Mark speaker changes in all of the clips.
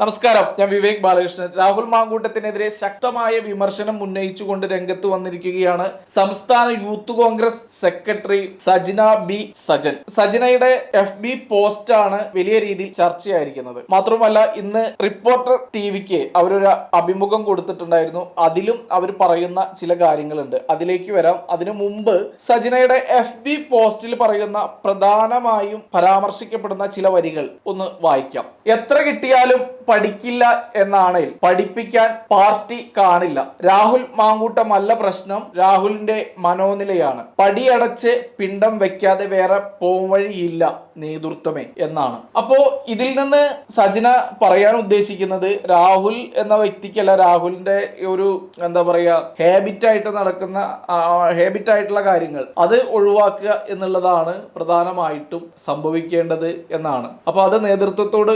Speaker 1: നമസ്കാരം. ഞാൻ വിവേക് ബാലകൃഷ്ണൻ. രാഹുൽ മാങ്കൂട്ടത്തിനെതിരെ ശക്തമായ വിമർശനം ഉന്നയിച്ചുകൊണ്ട് രംഗത്ത് വന്നിരിക്കുകയാണ് സംസ്ഥാന youth Congress secretary Sajina B Sajan. സജിനയുടെ F B post ആണ് വലിയ രീതിയിൽ ചർച്ചയായിരിക്കുന്നത്. മാത്രമല്ല ഇന്ന് റിപ്പോർട്ടർ ടി വിക്ക് അവരൊരു അഭിമുഖം കൊടുത്തിട്ടുണ്ടായിരുന്നു. അതിലും അവർ പറയുന്ന ചില കാര്യങ്ങളുണ്ട്. അതിലേക്ക് വരാം. അതിനു മുമ്പ് സജിനയുടെ എഫ് ബി പോസ്റ്റിൽ പറയുന്ന പ്രധാനമായും പരാമർശിക്കപ്പെടുന്ന ചില വരികൾ ഒന്ന് വായിക്കാം. എത്ര കിട്ടിയാലും പഠിക്കില്ല എന്നാണെങ്കിൽ പഠിപ്പിക്കാൻ പാർട്ടി കാണില്ല. രാഹുൽ മാങ്കൂട്ടമല്ല പ്രശ്നം. രാഹുലിന്റെ മനോനിലയാണ്. പടിയടച്ച് പിണ്ടം വെക്കാതെ വേറെ പോംവഴിയില്ല നേതൃത്വമേ എന്നാണ്. അപ്പോ ഇതിൽ നിന്ന് സജന പറയാൻ ഉദ്ദേശിക്കുന്നത് രാഹുൽ എന്ന വ്യക്തിക്കല്ല. രാഹുലിന്റെ ഒരു എന്താ പറയാ ഹാബിറ്റ് ആയിട്ട് നടക്കുന്ന ഹാബിറ്റ് ആയിട്ടുള്ള കാര്യങ്ങൾ. അത് ഒഴിവാക്കുക എന്നുള്ളതാണ് പ്രധാനമായിട്ടും സംഭവിക്കേണ്ടത് എന്നാണ്. അപ്പൊ അത് നേതൃത്വത്തോട്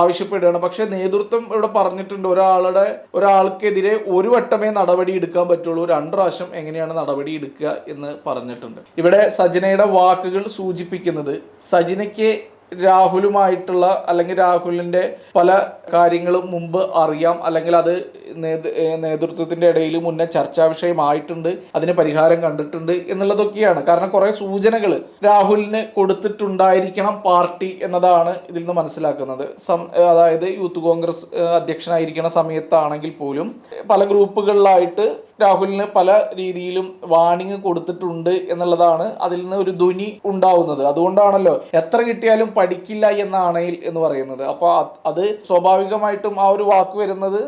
Speaker 1: ആവശ്യപ്പെടുകയാണ്. പക്ഷെ നേതൃത്വം ഇവിടെ പറഞ്ഞിട്ടുണ്ട്. ഒരാളുടെ ഒരാൾക്കെതിരെ ഒരു വട്ടമേ നടപടി എടുക്കാൻ പറ്റുള്ളൂ. രണ്ട് പ്രാവശ്യം എങ്ങനെയാണ് നടപടി എടുക്കുക എന്ന് പറഞ്ഞിട്ടുണ്ട്. ഇവിടെ സജിനയുടെ വാക്കുകൾ സൂചിപ്പിക്കുന്നത് സജിനയ്ക്ക് രാഹുലുമായിട്ടുള്ള അല്ലെങ്കിൽ രാഹുലിന്റെ പല കാര്യങ്ങളും മുമ്പ് അറിയാം. അല്ലെങ്കിൽ അത് നേതൃത്വത്തിന്റെ ഇടയിൽ മുന്നേ ചർച്ചാ വിഷയമായിട്ടുണ്ട്. അതിന് പരിഹാരം കണ്ടിട്ടുണ്ട് എന്നുള്ളതൊക്കെയാണ്. കാരണം കുറേ സൂചനകൾ രാഹുലിന് കൊടുത്തിട്ടുണ്ടായിരിക്കണം പാർട്ടി എന്നതാണ് ഇതിൽ നിന്ന് മനസ്സിലാക്കുന്നത്. അതായത് യൂത്ത് കോൺഗ്രസ് അധ്യക്ഷനായിരിക്കുന്ന സമയത്താണെങ്കിൽ പോലും പല ഗ്രൂപ്പുകളിലായിട്ട് രാഹുലിന് പല രീതിയിലും വാണിങ് കൊടുത്തിട്ടുണ്ട് എന്നുള്ളതാണ് അതിൽ നിന്ന് ഒരു ധ്വനി ഉണ്ടാവുന്നത്. അതുകൊണ്ടാണല്ലോ എത്ര കിട്ടിയാലും പഠിക്കില്ല എന്നാണ് എന്ന് പറയുന്നത്. അപ്പോൾ അത് സ്വാഭാവികമായിട്ടും ആ ഒരു വാക്ക് വരുന്നത്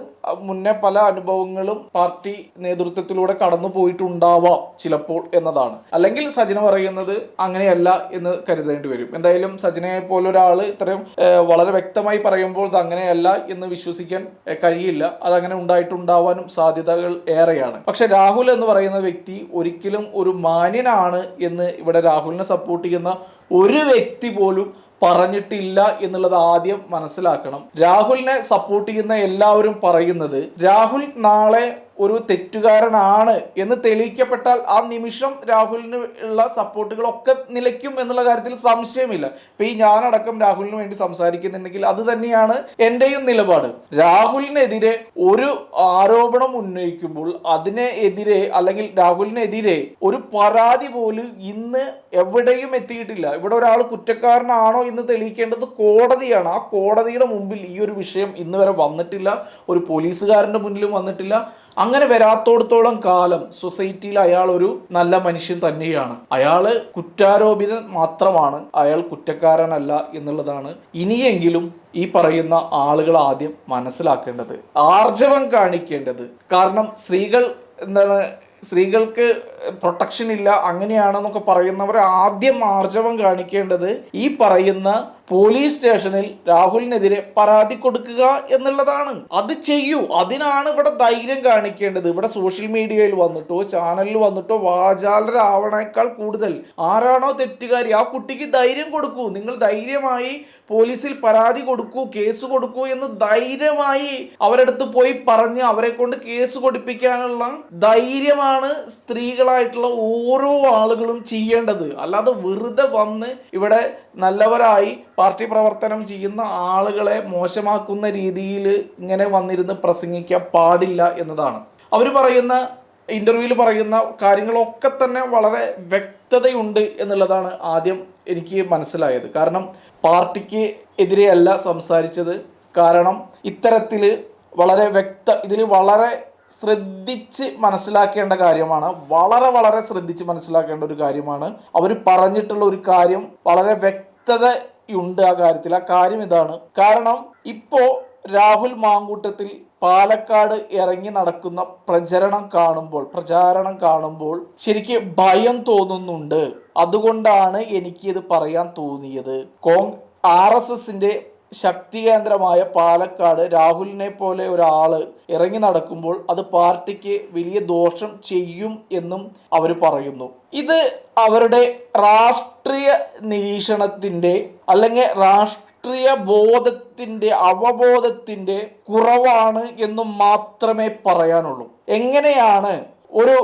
Speaker 1: മുന്നേ പല അനുഭവങ്ങളും പാർട്ടി നേതൃത്വത്തിലൂടെ കടന്നു പോയിട്ടുണ്ടാവാം ചിലപ്പോൾ എന്നതാണ്. അല്ലെങ്കിൽ സജന പറയുന്നത് അങ്ങനെയല്ല എന്ന് കരുതേണ്ടി വരും. എന്തായാലും സജനയെ ഒരാൾ ഇത്രയും വളരെ വ്യക്തമായി പറയുമ്പോൾ ഇത് അങ്ങനെയല്ല എന്ന് വിശ്വസിക്കാൻ കഴിയില്ല. അതങ്ങനെ ഉണ്ടായിട്ടുണ്ടാവാനും സാധ്യതകൾ ഏറെയാണ്. പക്ഷെ രാഹുൽ എന്ന് പറയുന്ന വ്യക്തി ഒരിക്കലും ഒരു മാന്യനാണ് എന്ന് ഇവിടെ രാഹുലിനെ സപ്പോർട്ട് ചെയ്യുന്ന ഒരു വ്യക്തി പോലും പറഞ്ഞിട്ടില്ല എന്നുള്ളത് ആദ്യം മനസ്സിലാക്കണം. രാഹുലിനെ സപ്പോർട്ട് ചെയ്യുന്ന എല്ലാവരും പറയുന്നത് രാഹുൽ നാളെ ഒരു തെറ്റുകാരനാണ് എന്ന് തെളിയിക്കപ്പെട്ടാൽ ആ നിമിഷം രാഹുലിന് ഉള്ള സപ്പോർട്ടുകളൊക്കെ നിലയ്ക്കും എന്നുള്ള കാര്യത്തിൽ സംശയമില്ല. ഇപ്പൊ ഈ ഞാനടക്കം രാഹുലിന് വേണ്ടി സംസാരിക്കുന്നുണ്ടെങ്കിൽ അത് തന്നെയാണ് എന്റെയും നിലപാട്. രാഹുലിനെതിരെ ഒരു ആരോപണം ഉന്നയിക്കുമ്പോൾ അതിനെ എതിരെ അല്ലെങ്കിൽ രാഹുലിനെതിരെ ഒരു പരാതി പോലും ഇന്ന് എവിടെയും എത്തിയിട്ടില്ല. ഇവിടെ ഒരാൾ കുറ്റക്കാരനാണോ എന്ന് തെളിയിക്കേണ്ടത് കോടതിയാണ്. ആ കോടതിയുടെ മുമ്പിൽ ഈ ഒരു വിഷയം ഇന്ന് വരെ വന്നിട്ടില്ല. ഒരു പോലീസുകാരന്റെ മുന്നിലും വന്നിട്ടില്ല. അങ്ങനെ വരാത്തോടത്തോളം കാലം സൊസൈറ്റിയിൽ അയാൾ ഒരു നല്ല മനുഷ്യൻ തന്നെയാണ്. അയാൾ കുറ്റാരോപിതൻ മാത്രമാണ്. അയാൾ കുറ്റക്കാരനല്ല എന്നുള്ളതാണ് ഇനിയെങ്കിലും ഈ പറയുന്ന ആളുകൾ ആദ്യം മനസ്സിലാക്കേണ്ടത് ആർജവം കാണിക്കേണ്ടത്. കാരണം സ്ത്രീകൾ എന്താണ് സ്ത്രീകൾക്ക് പ്രൊട്ടക്ഷൻ ഇല്ല അങ്ങനെയാണെന്നൊക്കെ പറയുന്നവർ ആദ്യം ആർജവം കാണിക്കേണ്ടത് ഈ പറയുന്ന പോലീസ് സ്റ്റേഷനിൽ രാഹുലിനെതിരെ പരാതി കൊടുക്കുക എന്നുള്ളതാണ്. അത് ചെയ്യൂ. അതിനാണ് ഇവിടെ ധൈര്യം കാണിക്കേണ്ടത്. ഇവിടെ സോഷ്യൽ മീഡിയയിൽ വന്നിട്ടോ ചാനലിൽ വന്നിട്ടോ വാചാലരാവണേക്കാൾ കൂടുതൽ. ആരാണോ തെറ്റുകാരി ആ കുട്ടിക്ക് ധൈര്യം കൊടുക്കൂ. നിങ്ങൾ ധൈര്യമായി പോലീസിൽ പരാതി കൊടുക്കൂ കേസ് കൊടുക്കൂ എന്ന് ധൈര്യമായി അവരടുത്ത് പോയി പറഞ്ഞ് അവരെ കൊണ്ട് കേസ് കൊടുപ്പിക്കാനുള്ള ധൈര്യമാണ് സ്ത്രീകളായിട്ടുള്ള ഓരോ ആളുകളും ചെയ്യേണ്ടത്. അല്ലാതെ വെറുതെ വന്ന് ഇവിടെ നല്ലവരായി പാർട്ടി പ്രവർത്തനം ചെയ്യുന്ന ആളുകളെ മോശമാക്കുന്ന രീതിയിൽ ഇങ്ങനെ വന്നിരുന്ന് പ്രസംഗിക്കാൻ പാടില്ല എന്നതാണ്. അവർ പറയുന്ന ഇന്റർവ്യൂവിൽ പറയുന്ന കാര്യങ്ങളൊക്കെ തന്നെ വളരെ വ്യക്തതയുണ്ട് എന്നുള്ളതാണ് ആദ്യം എനിക്ക് മനസ്സിലായത്. കാരണം പാർട്ടിക്ക് എതിരെയല്ല സംസാരിച്ചത്. കാരണം ഇത്തരത്തിൽ വളരെ വ്യക്ത ഇതിൽ വളരെ ശ്രദ്ധിച്ച് മനസ്സിലാക്കേണ്ട കാര്യമാണ്. വളരെ വളരെ ശ്രദ്ധിച്ച് മനസ്സിലാക്കേണ്ട ഒരു കാര്യമാണ്. അവർ പറഞ്ഞിട്ടുള്ള ഒരു കാര്യം വളരെ വ്യക്തതയുണ്ട് ആ കാര്യത്തിൽ. ആ കാര്യം ഇതാണ്. കാരണം ഇപ്പോൾ രാഹുൽ മാങ്കൂട്ടത്തിൽ പാലക്കാട് ഇറങ്ങി നടക്കുന്ന പ്രചരണം കാണുമ്പോൾ പ്രചാരണം കാണുമ്പോൾ ശരിക്കും ഭയം തോന്നുന്നുണ്ട്. അതുകൊണ്ടാണ് എനിക്കിത് പറയാൻ തോന്നിയത്. കോങ് ആർ എസ് എസിന്റെ ശക്തി കേന്ദ്രമായ പാലക്കാട് രാഹുലിനെ പോലെ ഒരാൾ ഇറങ്ങി നടക്കുമ്പോൾ അത് പാർട്ടിക്ക് വലിയ ദോഷം ചെയ്യും എന്നും അവർ പറയുന്നു. ഇത് അവരുടെ രാഷ്ട്രീയ നിരീക്ഷണത്തിന്റെ അല്ലെങ്കിൽ രാഷ്ട്രീയ ബോധത്തിന്റെ അവബോധത്തിന്റെ കുറവാണ് എന്നും മാത്രമേ പറയാനുള്ളൂ. എങ്ങനെയാണ് ഒരു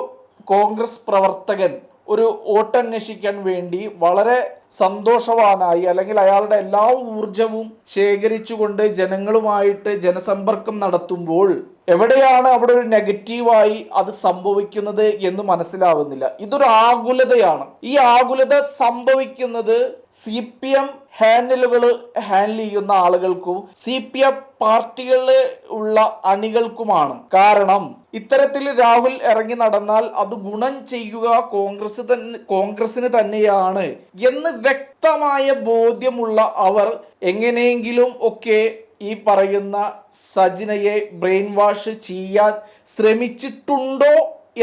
Speaker 1: കോൺഗ്രസ് പ്രവർത്തകൻ ഒരു വോട്ടന്വേഷിക്കാൻ വേണ്ടി വളരെ സന്തോഷവാനായി അല്ലെങ്കിൽ അയാളുടെ എല്ലാ ഊർജവും ശേഖരിച്ചുകൊണ്ട് ജനങ്ങളുമായിട്ട് ജനസമ്പർക്കം നടത്തുമ്പോൾ എവിടെയാണ് അവിടെ ഒരു നെഗറ്റീവായി അത് സംഭവിക്കുന്നത് എന്ന് മനസ്സിലാവുന്നില്ല. ഇതൊരു ആകുലതയാണ്. ഈ ആകുലത സംഭവിക്കുന്നത് സി പി എം ഹാൻഡിലുകൾ ഹാൻഡിൽ ചെയ്യുന്ന ആളുകൾക്കും സി പി എം പാർട്ടികളിൽ ഉള്ള അണികൾക്കുമാണ്. കാരണം ഇത്തരത്തിൽ രാഹുൽ ഇറങ്ങി നടന്നാൽ അത് ഗുണം ചെയ്യുക കോൺഗ്രസ് തന്നെ കോൺഗ്രസിന് തന്നെയാണ് എന്ന് വ്യക്തമായ ബോധ്യമുള്ള അവർ എങ്ങനെയെങ്കിലും ഒക്കെ ഈ പറയുന്ന സജിനയെ ബ്രെയിൻ വാഷ് ചെയ്യാൻ ശ്രമിച്ചിട്ടുണ്ടോ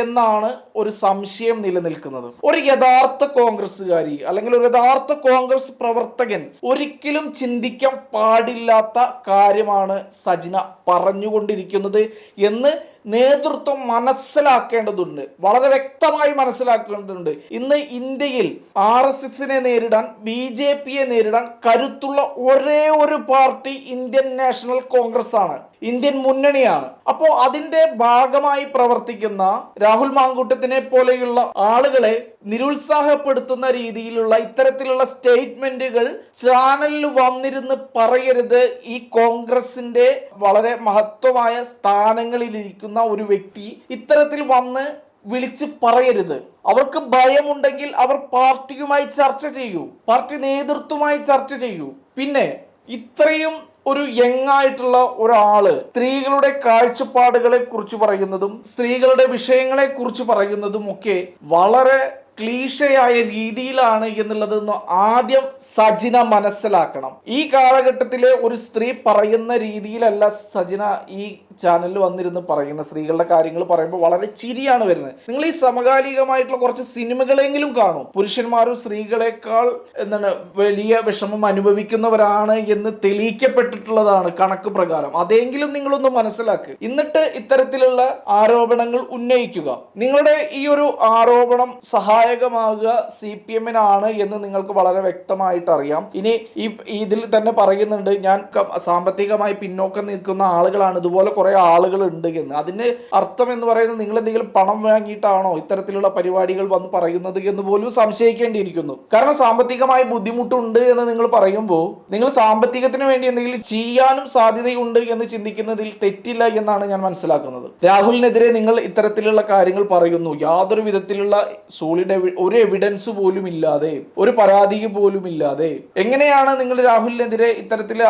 Speaker 1: എന്നാണ് ഒരു സംശയം നിലനിൽക്കുന്നത്. ഒരു യഥാർത്ഥ കോൺഗ്രസ്സുകാരി അല്ലെങ്കിൽ ഒരു യഥാർത്ഥ കോൺഗ്രസ് പ്രവർത്തകൻ ഒരിക്കലും ചിന്തിക്കാൻ പാടില്ലാത്ത കാര്യമാണ് സജിന പറഞ്ഞുകൊണ്ടിരിക്കുന്നത് എന്ന് നേതൃത്വം മനസ്സിലാക്കേണ്ടതുണ്ട്. വളരെ വ്യക്തമായി മനസ്സിലാക്കേണ്ടതുണ്ട്. ഇന്ന് ഇന്ത്യയിൽ ആർ എസ് എസിനെ നേരിടാൻ ബി ജെ പിയെ നേരിടാൻ കരുത്തുള്ള ഒരേ ഒരു പാർട്ടി ഇന്ത്യൻ നാഷണൽ കോൺഗ്രസ് ആണ് ഇന്ത്യൻ മുന്നണിയാണ്. അപ്പോൾ അതിന്റെ ഭാഗമായി പ്രവർത്തിക്കുന്ന രാഹുൽ മാങ്കൂട്ടത്തിനെ പോലെയുള്ള ആളുകളെ നിരുത്സാഹപ്പെടുത്തുന്ന രീതിയിലുള്ള ഇത്തരത്തിലുള്ള സ്റ്റേറ്റ്മെന്റുകൾ ചാനലിൽ വന്നിരുന്ന് പറയരുത്. ഈ കോൺഗ്രസിന്റെ വളരെ മഹത്വമായ സ്ഥാനങ്ങളിലിരിക്കുന്ന ഒരു വ്യക്തി ഇത്തരത്തിൽ വന്ന് വിളിച്ച് പറയരുത്. അവർക്ക് ഭയമുണ്ടെങ്കിൽ അവർ പാർട്ടിയുമായി ചർച്ച ചെയ്യൂ. പാർട്ടി നേതൃത്വമായി ചർച്ച ചെയ്യൂ. പിന്നെ ഇത്രയും ഒരു യങ്ങായിട്ടുള്ള ഒരാൾ സ്ത്രീകളുടെ കാഴ്ചപ്പാടുകളെ കുറിച്ച് പറയുന്നതും സ്ത്രീകളുടെ വിഷയങ്ങളെ കുറിച്ച് പറയുന്നതും ഒക്കെ വളരെ ക്ലീഷയായ രീതിയിലാണ് എന്നുള്ളതെന്ന് ആദ്യം സജിന മനസ്സിലാക്കണം. ഈ കാലഘട്ടത്തിലെ ഒരു സ്ത്രീ പറയുന്ന രീതിയിലല്ല സജിന ഈ ചാനലിൽ വന്നിരുന്ന് പറയുന്ന സ്ത്രീകളുടെ കാര്യങ്ങൾ പറയുമ്പോൾ വളരെ ചിരിയാണ് വരുന്നത്. നിങ്ങൾ ഈ സമകാലികമായിട്ടുള്ള കുറച്ച് സിനിമകളെങ്കിലും കാണും. പുരുഷന്മാരും സ്ത്രീകളെക്കാൾ എന്താണ് വലിയ വിഷമം അനുഭവിക്കുന്നവരാണ് എന്ന് തെളിയിക്കപ്പെട്ടിട്ടുള്ളതാണ് കണക്ക് പ്രകാരം. അതെങ്കിലും നിങ്ങളൊന്ന് മനസ്സിലാക്കുക എന്നിട്ട് ഇത്തരത്തിലുള്ള ആരോപണങ്ങൾ ഉന്നയിക്കുക. നിങ്ങളുടെ ഈ ഒരു ആരോപണം സഹായകമാകുക സി പി എമ്മിനാണ് എന്ന് നിങ്ങൾക്ക് വളരെ വ്യക്തമായിട്ട് അറിയാം ഇനി ഈ ഇതിൽ തന്നെ പറയുന്നുണ്ട് ഞാൻ സാമ്പത്തികമായി പിന്നോക്കം നിൽക്കുന്ന ആളുകളാണ്. ഇതുപോലെ കുറെ ആളുകൾ ഉണ്ട് എന്ന്. അതിന് അർത്ഥം എന്ന് പറയുന്നത് നിങ്ങൾ എന്തെങ്കിലും പണം വാങ്ങിയിട്ടാണോ ഇത്തരത്തിലുള്ള പരിപാടികൾ വന്ന് പറയുന്നത് എന്ന് പോലും സംശയിക്കേണ്ടിയിരിക്കുന്നു. കാരണം സാമ്പത്തികമായ ബുദ്ധിമുട്ടുണ്ട് എന്ന് നിങ്ങൾ പറയുമ്പോൾ നിങ്ങൾ സാമ്പത്തികത്തിന് വേണ്ടി എന്തെങ്കിലും ചെയ്യാനും സാധ്യതയുണ്ട് എന്ന് ചിന്തിക്കുന്നതിൽ തെറ്റില്ല എന്നാണ് ഞാൻ മനസ്സിലാക്കുന്നത്. രാഹുലിനെതിരെ നിങ്ങൾ ഇത്തരത്തിലുള്ള കാര്യങ്ങൾ പറയുന്നു. യാതൊരു വിധത്തിലുള്ള സോളിഡ് ഒരു എവിഡൻസ് പോലും ഇല്ലാതെ ഒരു പരാതി പോലും ഇല്ലാതെ. എങ്ങനെയാണ് നിങ്ങൾ രാഹുലിനെതിരെ ഇത്തരത്തിൽ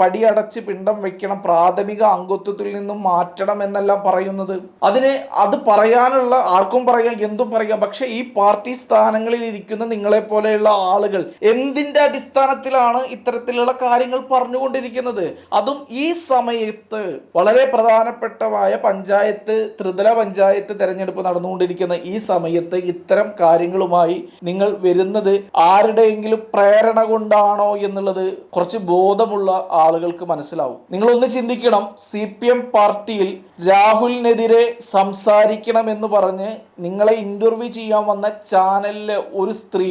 Speaker 1: പടിയടച്ച് പിണ്ടം വെക്കണം പ്രാഥമിക അംഗത്വത്തിൽ നിന്നും മാറ്റണം എന്നെല്ലാം പറയുന്നത്. അതിന് അത് പറയാനുള്ള ആർക്കും പറയാം എന്തും പറയാം. പക്ഷെ ഈ പാർട്ടി സ്ഥാനങ്ങളിൽ ഇരിക്കുന്ന നിങ്ങളെ പോലെയുള്ള ആളുകൾ എന്തിന്റെ അടിസ്ഥാനത്തിലാണ് ഇത്തരത്തിലുള്ള കാര്യങ്ങൾ പറഞ്ഞുകൊണ്ടിരിക്കുന്നത്? അതും ഈ സമയത്ത് വളരെ പ്രധാനപ്പെട്ടമായ പഞ്ചായത്ത് ത്രിതല പഞ്ചായത്ത് തെരഞ്ഞെടുപ്പ് നടന്നുകൊണ്ടിരിക്കുന്ന ഈ സമയത്ത് ഇത്തരം കാര്യങ്ങളുമായി നിങ്ങൾ വരുന്നത് ആരുടെയെങ്കിലും പ്രേരണ കൊണ്ടാണോ എന്നുള്ളത് കുറച്ച് ബോധമുള്ള ആളുകൾക്ക് മനസ്സിലാവും. നിങ്ങളൊന്ന് ചിന്തിക്കണം. സി പി എം പാർട്ടിയിൽ രാഹുലിനെതിരെ സംസാരിക്കണമെന്ന് പറഞ്ഞ് നിങ്ങളെ ഇന്റർവ്യൂ ചെയ്യാൻ വന്ന ചാനലിലെ ഒരു സ്ത്രീ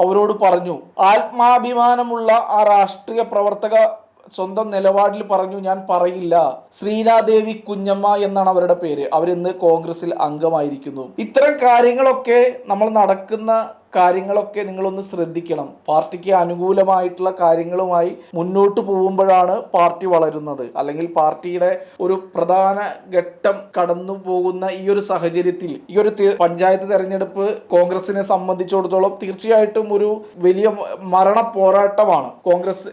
Speaker 1: അവരോട് പറഞ്ഞു. ആത്മാഭിമാനമുള്ള ആ രാഷ്ട്രീയ പ്രവർത്തക സ്വന്തം നിലപാടിൽ പറഞ്ഞു ഞാൻ പറയില്ല. ശ്രീനാദേവി കുഞ്ഞമ്മ എന്നാണ് അവരുടെ പേര്. അവരിന്ന് കോൺഗ്രസിൽ അംഗമായിരിക്കുന്നു. ഇത്തരം കാര്യങ്ങളൊക്കെ നമ്മൾ നടക്കുന്ന കാര്യങ്ങളൊക്കെ നിങ്ങളൊന്ന് ശ്രദ്ധിക്കണം. പാർട്ടിക്ക് അനുകൂലമായിട്ടുള്ള കാര്യങ്ങളുമായി മുന്നോട്ട് പോകുമ്പോഴാണ് പാർട്ടി വളരുന്നത്. അല്ലെങ്കിൽ പാർട്ടിയുടെ ഒരു പ്രധാന ഘട്ടം കടന്നു പോകുന്ന ഈ ഒരു സാഹചര്യത്തിൽ ഈ ഒരു പഞ്ചായത്ത് തെരഞ്ഞെടുപ്പ് കോൺഗ്രസിനെ സംബന്ധിച്ചിടത്തോളം തീർച്ചയായിട്ടും ഒരു വലിയ മരണ പോരാട്ടമാണ്. കോൺഗ്രസ്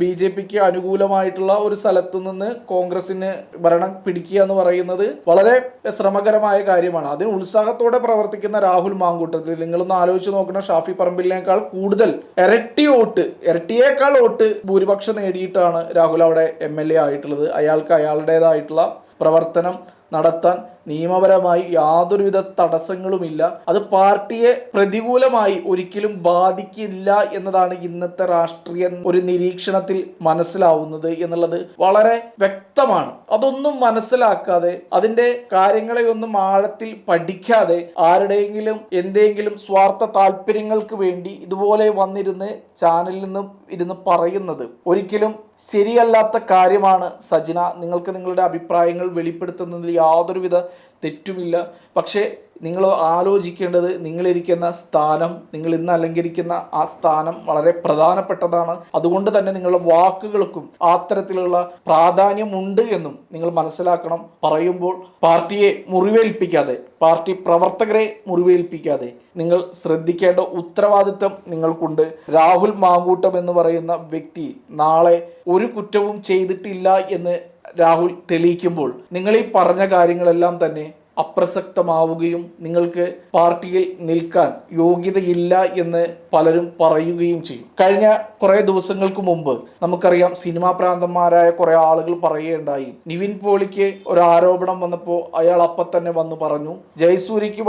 Speaker 1: ബി ജെ പിക്ക് അനുകൂലമായിട്ടുള്ള ഒരു സ്ഥലത്ത് നിന്ന് കോൺഗ്രസിന് ഭരണം പിടിക്കുക എന്ന് പറയുന്നത് വളരെ ശ്രമകരമായ കാര്യമാണ്. അതിന് ഉത്സാഹത്തോടെ പ്രവർത്തിക്കുന്ന രാഹുൽ മാങ്കൂട്ടത്തിൽ നിങ്ങളൊന്ന് ആലോചിച്ച് നോക്കണം ഷാഫി പറമ്പിലിനേക്കാൾ കൂടുതൽ ഇരട്ടി വോട്ട് ഇരട്ടിയേക്കാൾ വോട്ട് ഭൂരിപക്ഷം നേടിയിട്ടാണ് രാഹുൽ അവിടെ എ ആയിട്ടുള്ളത്. അയാൾക്ക് അയാളുടേതായിട്ടുള്ള പ്രവർത്തനം നടത്താൻ നിയമപരമായി യാതൊരുവിധ തടസ്സങ്ങളുമില്ല. അത് പാർട്ടിയെ പ്രതികൂലമായി ഒരിക്കലും ബാധിക്കില്ല എന്നതാണ് ഇന്നത്തെ രാഷ്ട്രീയ ഒരു നിരീക്ഷണത്തിൽ മനസ്സിലാവുന്നത് എന്നുള്ളത് വളരെ വ്യക്തമാണ്. അതൊന്നും മനസ്സിലാക്കാതെ അതിന്റെ കാര്യങ്ങളെ ഒന്നും ആഴത്തിൽ പഠിക്കാതെ ആരുടെയെങ്കിലും എന്തെങ്കിലും സ്വാർത്ഥ താല്പര്യങ്ങൾക്ക് വേണ്ടി ഇതുപോലെ വന്നിരുന്ന് ചാനലിൽ നിന്നും ഇരുന്ന് പറയുന്നത് ഒരിക്കലും ശരിയല്ലാത്ത കാര്യമാണ്. സജിന നിങ്ങൾക്ക് നിങ്ങളുടെ അഭിപ്രായങ്ങൾ വെളിപ്പെടുത്തുന്നതിൽ യാതൊരുവിധ തെറ്റുമില്ല. പക്ഷേ നിങ്ങൾ ആലോചിക്കേണ്ടത് നിങ്ങളിരിക്കുന്ന സ്ഥാനം നിങ്ങൾ ഇന്ന് അലങ്കരിക്കുന്ന ആ സ്ഥാനം വളരെ പ്രധാനപ്പെട്ടതാണ്. അതുകൊണ്ട് തന്നെ നിങ്ങളുടെ വാക്കുകൾക്കും അത്തരത്തിലുള്ള പ്രാധാന്യമുണ്ട് എന്നും നിങ്ങൾ മനസ്സിലാക്കണം. പറയുമ്പോൾ പാർട്ടിയെ മുറിവേൽപ്പിക്കാതെ പാർട്ടി പ്രവർത്തകരെ മുറിവേൽപ്പിക്കാതെ നിങ്ങൾ ശ്രദ്ധിക്കേണ്ട ഉത്തരവാദിത്തം നിങ്ങൾക്കുണ്ട്. രാഹുൽ മാങ്കൂട്ടം എന്ന് പറയുന്ന വ്യക്തി നാളെ ഒരു കുറ്റവും ചെയ്തിട്ടില്ല എന്ന് രാഹുൽ തെളിയിക്കുമ്പോൾ നിങ്ങൾ ഈ പറഞ്ഞ കാര്യങ്ങളെല്ലാം തന്നെ അപ്രസക്തമാവുകയും നിങ്ങൾക്ക് പാർട്ടിയിൽ നിൽക്കാൻ യോഗ്യതയില്ല എന്ന് പലരും പറയുകയും ചെയ്യും. കഴിഞ്ഞ കുറേ ദിവസങ്ങൾക്ക് മുമ്പ് നമുക്കറിയാം സിനിമാ പ്രാന്തന്മാരായ കുറേ ആളുകൾ പറയുകയുണ്ടായി. നിവിൻ പോളിക്ക് ഒരു ആരോപണം വന്നപ്പോൾ അയാൾ അപ്പം തന്നെ വന്നു പറഞ്ഞു. ജയസൂര്യക്ക്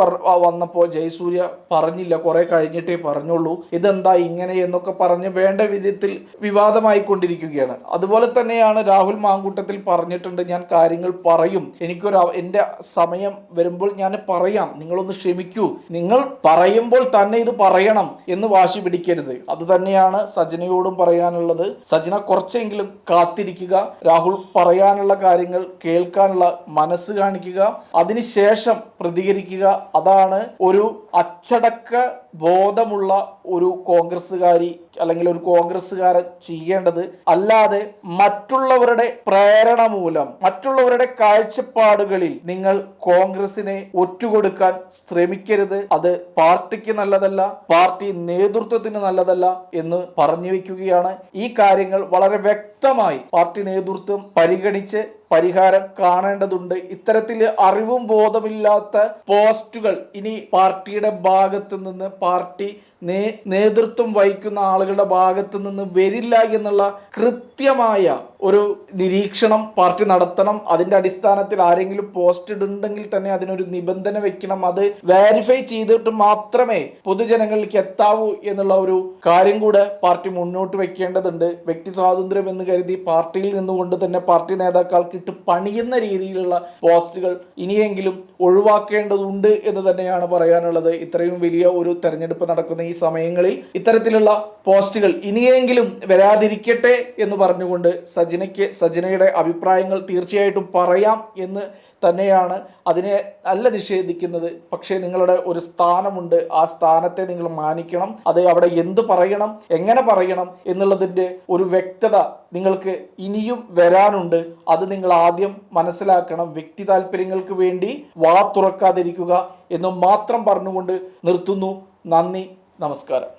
Speaker 1: വന്നപ്പോൾ ജയസൂര്യ പറഞ്ഞില്ല. കുറെ കഴിഞ്ഞിട്ടേ പറഞ്ഞുള്ളൂ. ഇതെന്താ ഇങ്ങനെ എന്നൊക്കെ പറഞ്ഞ് വേണ്ട വിധത്തിൽ വിവാദമായി കൊണ്ടിരിക്കുകയാണ് അതുപോലെ തന്നെയാണ് രാഹുൽ മാങ്കൂട്ടത്തിൽ പറഞ്ഞിട്ടുണ്ട്. ഞാൻ കാര്യങ്ങൾ പറയും. എനിക്കൊരു എന്റെ സമയം വരുമ്പോൾ ഞാൻ പറയാം നിങ്ങളൊന്ന് ക്ഷമിക്കൂ. നിങ്ങൾ പറയുമ്പോൾ തന്നെ ഇത് പറയണം എന്ന് വാശി പിടിക്കരുത്. അത് തന്നെയാണ് സജനയോടും പറയാനുള്ളത്. സജന കുറച്ചെങ്കിലും കാത്തിരിക്കുക രാഹുൽ പറയാനുള്ള കാര്യങ്ങൾ കേൾക്കാനുള്ള മനസ്സ് കാണിക്കുക അതിനുശേഷം പ്രതികരിക്കുക. അതാണ് ഒരു അച്ചടക്ക ബോധമുള്ള ഒരു കോൺഗ്രസ്സുകാരി അല്ലെങ്കിൽ ഒരു കോൺഗ്രസ്സുകാരൻ ചെയ്യേണ്ടത് അല്ലാതെ മറ്റുള്ളവരുടെ പ്രേരണ മൂലം മറ്റുള്ളവരുടെ കാഴ്ചപ്പാടുകളിൽ നിങ്ങൾ കോൺഗ്രസിനെ ഒറ്റുകൊടുക്കാൻ ശ്രമിക്കരുത്. അത് പാർട്ടിക്ക് നല്ലതല്ല പാർട്ടി നേതൃത്വത്തിന് നല്ലതല്ല എന്ന് പറഞ്ഞു വയ്ക്കുകയാണ് ഈ കാര്യങ്ങൾ വളരെ വ്യക്തമായി പാർട്ടി നേതൃത്വം പരിഗണിച്ച് പരിഹാരം കാണേണ്ടതുണ്ട്. ഇത്തരത്തിൽ അറിവും ബോധമില്ലാത്ത പോസ്റ്റുകൾ ഇനി പാർട്ടിയുടെ ഭാഗത്ത് നിന്ന് പാർട്ടി നേ നേതൃത്വം വഹിക്കുന്ന ആളുകളുടെ ഭാഗത്ത് നിന്ന് വരില്ല എന്നുള്ള കൃത്യമായ ഒരു നിരീക്ഷണം പാർട്ടി നടത്തണം. അതിന്റെ അടിസ്ഥാനത്തിൽ ആരെങ്കിലും പോസ്റ്റ് ഇടുന്നുണ്ടെങ്കിൽ തന്നെ അതിനൊരു നിബന്ധന വെക്കണം. അത് വെരിഫൈ ചെയ്തിട്ട് മാത്രമേ പൊതുജനങ്ങളിലേക്ക് എത്താവൂ എന്നുള്ള ഒരു കാര്യം കൂടെ പാർട്ടി മുന്നോട്ട് വെക്കേണ്ടതുണ്ട്. വ്യക്തി സ്വാതന്ത്ര്യം എന്ന് കരുതി പാർട്ടിയിൽ നിന്നുകൊണ്ട് തന്നെ പാർട്ടി നേതാക്കൾക്ക് ഇട്ട് പണിയുന്ന രീതിയിലുള്ള പോസ്റ്റുകൾ ഇനിയെങ്കിലും ഒഴിവാക്കേണ്ടതുണ്ട് എന്ന് തന്നെയാണ് പറയാനുള്ളത്. ഇത്രയും വലിയ ഒരു തെരഞ്ഞെടുപ്പ് നടക്കുന്ന ഈ സമയങ്ങളിൽ ഇത്തരത്തിലുള്ള പോസ്റ്റുകൾ ഇനിയെങ്കിലും വരാതിരിക്കട്ടെ എന്ന് പറഞ്ഞുകൊണ്ട് സജിനയ്ക്ക് സജിനയുടെ അഭിപ്രായങ്ങൾ തീർച്ചയായിട്ടും പറയാം എന്ന് തന്നെയാണ് അതിനെ അല്ല നിഷേധിക്കുന്നത്. പക്ഷേ നിങ്ങളുടെ ഒരു സ്ഥാനമുണ്ട്. ആ സ്ഥാനത്തെ നിങ്ങൾ മാനിക്കണം. അത് അവിടെ എന്ത് പറയണം എങ്ങനെ പറയണം എന്നുള്ളതിന്റെ ഒരു വ്യക്തത നിങ്ങൾക്ക് ഇനിയും വരാനുണ്ട്. അത് നിങ്ങൾ ആദ്യം മനസ്സിലാക്കണം. വ്യക്തി താല്പര്യങ്ങൾക്ക് വേണ്ടി വാ തുറക്കാതിരിക്കുക എന്ന് മാത്രം പറഞ്ഞുകൊണ്ട് നിർത്തുന്നു. നന്ദി. നമസ്കാരം.